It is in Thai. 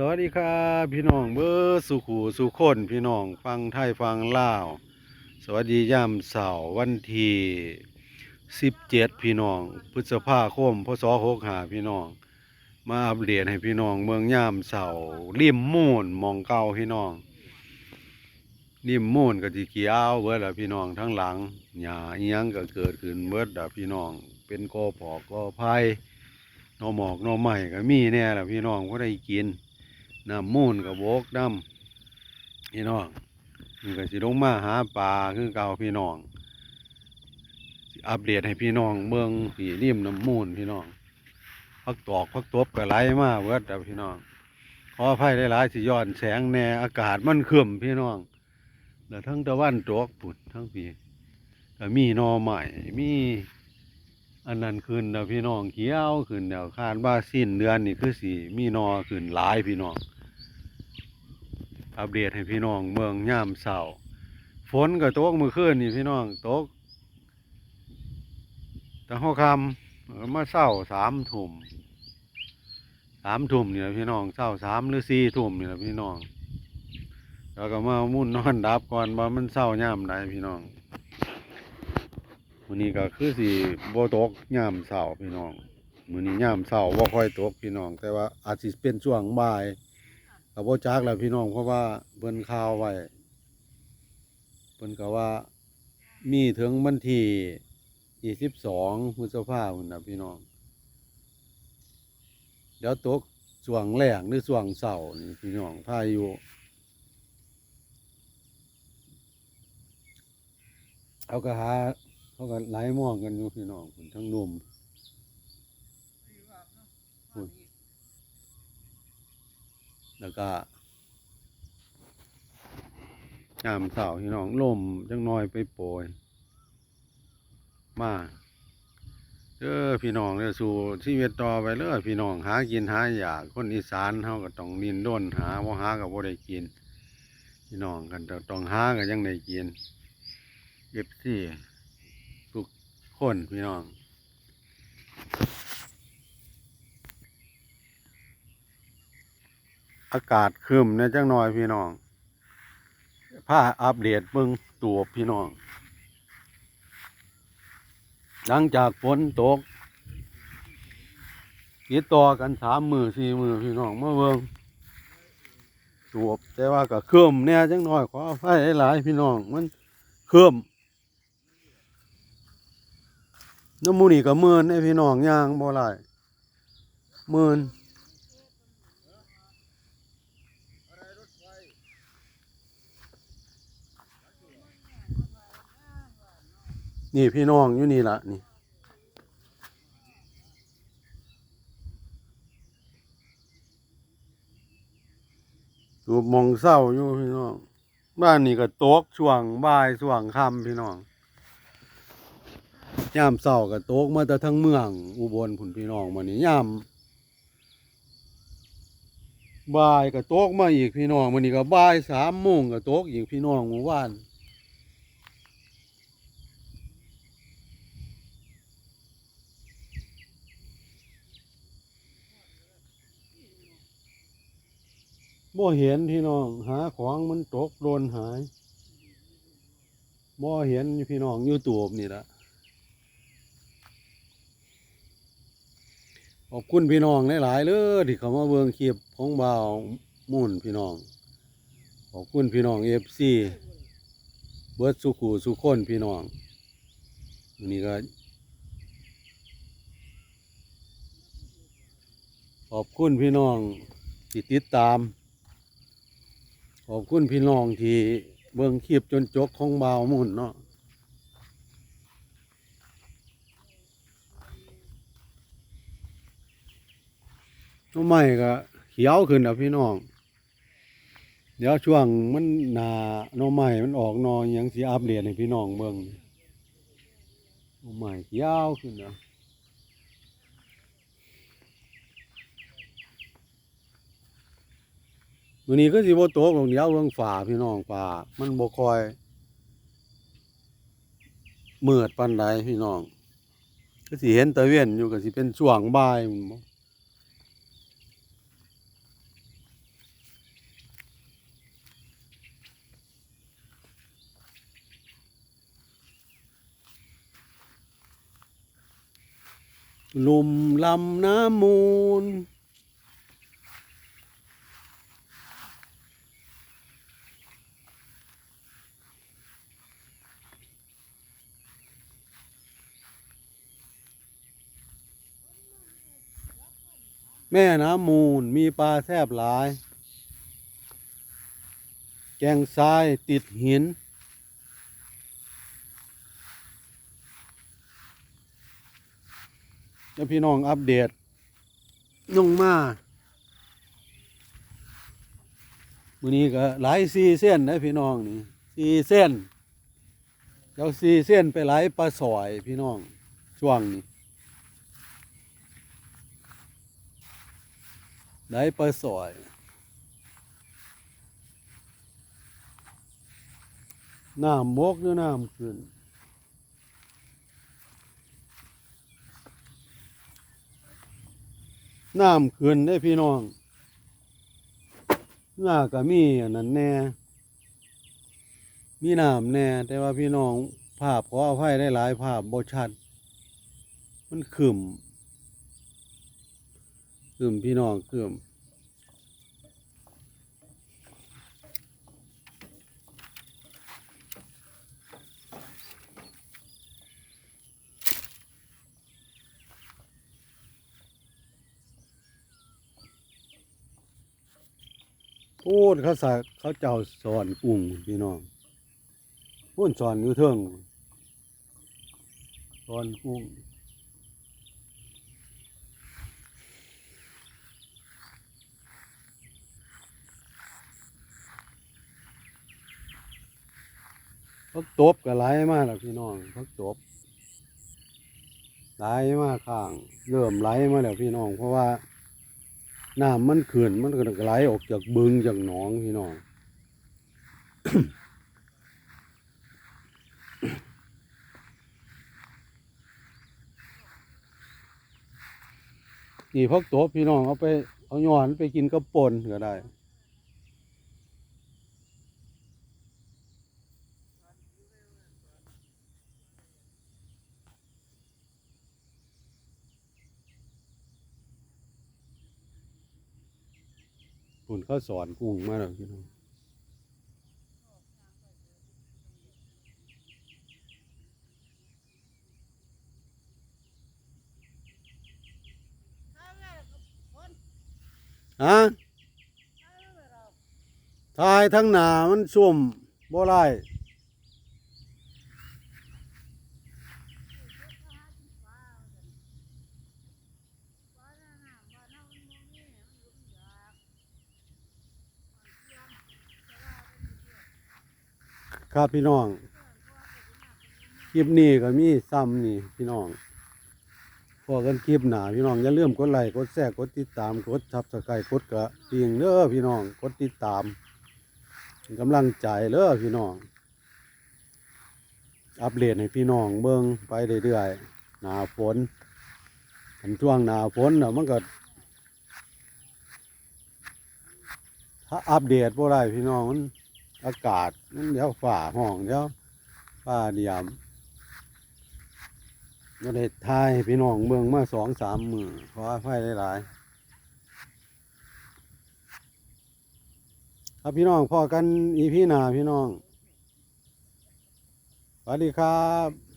สวัสดีครับพี่น้องเบอร์สุขูสุคนพี่น้องฟังไทยฟังลาว สวัสดีย่ามเสาร์วันที่17 พี่น้องพฤษภาคมพศ65พี่น้อง มาอัปเดตให้พี่น้อง เมืองย่ามเสาร์ริมมูนมองเก่าพี่น้องริมมูนก็สิเขียวเบิดละพี่น้องทั้งหลังหญ้าอิหยังก็เกิดขึ้นเบิดละพี่น้องเป็นกอผอกกอไผ่นอหมอกนอใหม่ก็มีแน่ละพี่น้องก็ได้กิน น้ำมูนกับโบกน้ำพี่น้องนี่ก็สิลงมาหาปลาคือเก่าพี่น้องสิอัปเดตให้พี่น้องเบิ่งสีริมน้ำมูนพี่น้องพักตอกพักตบก็ไหลมาเบิร์ดแล้วพี่น้องขออภัยหลายๆสิย้อนแสงแน่อากาศมันครึมพี่น้องแล้วทั้งตะวันตกปุ่นทั้งปีก็มีนอใหม่มีอันนั้นขึ้นแล้วพี่น้องเขียวขึ้นแล้วคาดว่าสิ้นเดือนนี่คือสีมีนอขึ้นหลายพี่น้อง อัปเดตให้พี่น้องเมืองย่ามเสาฝนก็ตกมื่อคืนนี่พี่น้องตกแต่ห้อคำมาเศร้าสามทุ่มสามทุ่มนี่แหละพี่น้องเศร้าสามหรือสี่ทุ่มนี่แหละพี่น้องแล้วก็มามุ่นนอนดับก่อนว่ามันเศร้าย่ามใดพี่น้องวันนี้ก็คือสี่โบตกย่ามเสาพี่น้องมือนี้ย่ามเสาว่าค่อยตกพี่น้อง แต่ว่าอาจสิเป็นช่วงบ่าย กับโบจักแหล้วพี่น้องเพราะว่าเพิ่นข่าวไว้เพิ่นก็ว่า มีถึงวันที่ยี่สิบสองพฤษภาคมนะพี่น้อง เดี๋ยวตกส่วงแรงหรือส่วงเสาร์นี่พี่น้องพายุเขาก็หาเขาก็ไหลมองกันอยู่พี่น้องพุ่นทั้งนุ่ม แล้วก็ยามเสาร์พี่น้องลมจังน้อยไปโปรยมาเด้อพี่น้องเด้อสู่ชีวิตต่อไปเลยพี่น้องหากินหาอยากคนอีสานเฮาก็ต้องนินด้นหาบ่หาก็บ่ได้กิน พี่น้องกันต่ต้องหาก็ยังได้กินเก็บที่ทุกคนพี่น้อง อากาศครึมเนี่ยจังหน่อยพี่น้องผ้าอัปเดตเบิ่งตัวพี่น้อง หลังจากฝนตกติดต่อกันสามมือสี่มือพี่น้องมาเบิ่งตัวแต่ว่าก็ครึมเนี่ยจังหน่อยขออภัยหลายพี่น้องมันครึมน้ำมูนี่ก็เมินไอพี่น้องย่างบ่ไรเมิน นี่พี่น้องอยู่นี่ละนี่ตูบมองเศร้าอยู่พี่น้อง บ้านนี่ก็ตกช่วงบ่ายช่วงค่ำพี่น้องย่ามเศร้าก็ตกมาแต่ทั้งเมือง อุบลผุนพี่น้องมานี่ยามบ่ายก็ตกมาอีกพี่น้องมันนี่ก็บ่ายสามโมงก็ตกอีกพี่น้องเมื่อวาน บ่เห็นพี่น้อง หาของมันตกโดนหายบ่เห็นพี่น้องอยู่ตูบนี่ละขอบคุณพี่น้องหลายๆเลยที่เขามาเบิ่งคลิปของบ่าวมุ่นพี่น้อง ขอบคุณพี่น้องเอฟซีเบิร์ดสุขูสุคนพี่น้องวันนี้ก็ขอบคุณพี่น้องที่ติดตาม ขอบคุณพี่น้องที่เบิ่งคลิปจนจบของเบาวมุ่นเนาะต้นไม้ก็เขียวขึ้นแล้วพี่น้อง เดี๋ยวช่วงมันหนาหน่อไม้มันออกนอหยังสิอัปเดตให้พี่น้องเบิ่งหน่อไม้เขียวขึ้นแล้ว มื้อนี้ก็สิบโตกลงเดียวเบิ่งฟ้าพี่น้องฟ้ามันบ่คอยเมือดปันไดพี่น้องก็สิเห็นตะเวียนอยู่ก็สิเป็นช่วงบ่ายบลุ่มลำน้ำมูล แม่น้ำมูลมีปลาแทบหลาย แกงทรายติดหิน แล้วพี่น้องอัปเดตลงมามื้อนี้ก็หลายซีเส้นนะพี่น้องนี่ซีเส้นเจ้าซีเส้นไปหลายปลาสอยพี่น้องช่วงนี้ หลายปลาสอยน้ำมกหรือน้ำขึ้นน้ำขึ้นได้พี่น้องหน้าก็มีอันนั้นแน่ มีน้ำแน่ แต่ว่าพี่น้องภาพขออภัยได้หลายภาพบ่ชัด มันขึ้ม ขึ้มพี่น้องขึ้มพูดเขาสาเขาเจ้าสอนกุ้งพี่น้องพูดสอนอยู่เทิงสอนกุ้ง พักตบก็ไหลมาแล้วพี่น้องพักตบไหลมากข้าง เริ่มไหลมาแล้วพี่น้อง เพราะว่าน้ำมันขึ้นมันก็ไหลออกจากบึงจากหนองพี่น้องนี่พักตบพี่น้องเอาไปเอาย้อนไปกินกับป่นก็ได้ คุณเขาสอนกุ้งมาแล้วพี่น้องฮะทายทั้งหนามันสุ่มบ่ไร ครับพี่น้องคลิปนี้ก็มีซ้ำนี่พี่น้องพอกันคลิปหนาพี่น้องอย่าลืมกดไลค์กดแชร์กดติดตามกดซับสไครต์กดกระดิ่งเด้อพี่น้องกดติดตามกำลังใจเด้อพี่น้อง อัปเดตให้พี่น้องเบิ่งไปเรื่อยๆหนาฝนอันช่วงหนาฝนน่ะมันก็ถ้าอัปเดตบ่ได้พี่น้องมัน อากาศมันเดี๋ยวฝ่าห้องเดี๋ยวฟ้าเดียมก็ได้ทายพี่น้องเมืองมาสองสามมือขออภัยหลายๆครับพี่น้องพอกันอีพี่นาพี่น้องสวัสดีครับ